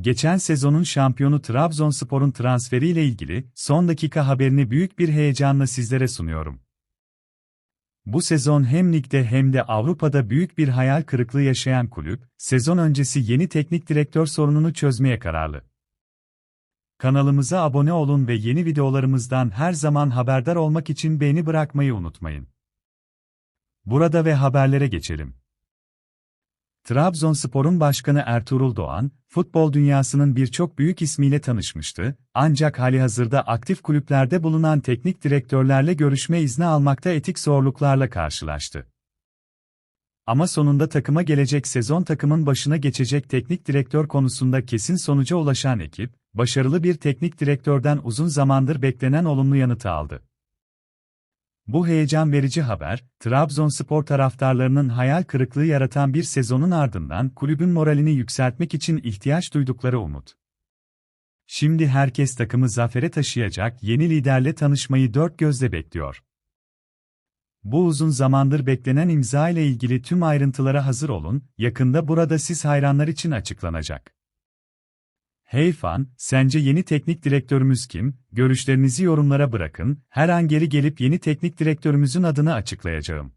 Geçen sezonun şampiyonu Trabzonspor'un transferiyle ilgili son dakika haberini büyük bir heyecanla sizlere sunuyorum. Bu sezon hem ligde hem de Avrupa'da büyük bir hayal kırıklığı yaşayan kulüp, sezon öncesi yeni teknik direktör sorununu çözmeye kararlı. Kanalımıza abone olun ve yeni videolarımızdan her zaman haberdar olmak için beğeni bırakmayı unutmayın. Burada ve haberlere geçelim. Trabzonspor'un başkanı Ertuğrul Doğan, futbol dünyasının birçok büyük ismiyle tanışmıştı, ancak halihazırda aktif kulüplerde bulunan teknik direktörlerle görüşme izni almakta etik zorluklarla karşılaştı. Ama sonunda takıma gelecek sezon takımın başına geçecek teknik direktör konusunda kesin sonuca ulaşan ekip, başarılı bir teknik direktörden uzun zamandır beklenen olumlu yanıtı aldı. Bu heyecan verici haber, Trabzonspor taraftarlarının hayal kırıklığı yaratan bir sezonun ardından kulübün moralini yükseltmek için ihtiyaç duydukları umut. Şimdi herkes takımı zafere taşıyacak yeni liderle tanışmayı dört gözle bekliyor. Bu uzun zamandır beklenen imza ile ilgili tüm ayrıntılara hazır olun, yakında burada siz hayranlar için açıklanacak. Hey fan, sence yeni teknik direktörümüz kim? Görüşlerinizi yorumlara bırakın, her an geri gelip yeni teknik direktörümüzün adını açıklayacağım.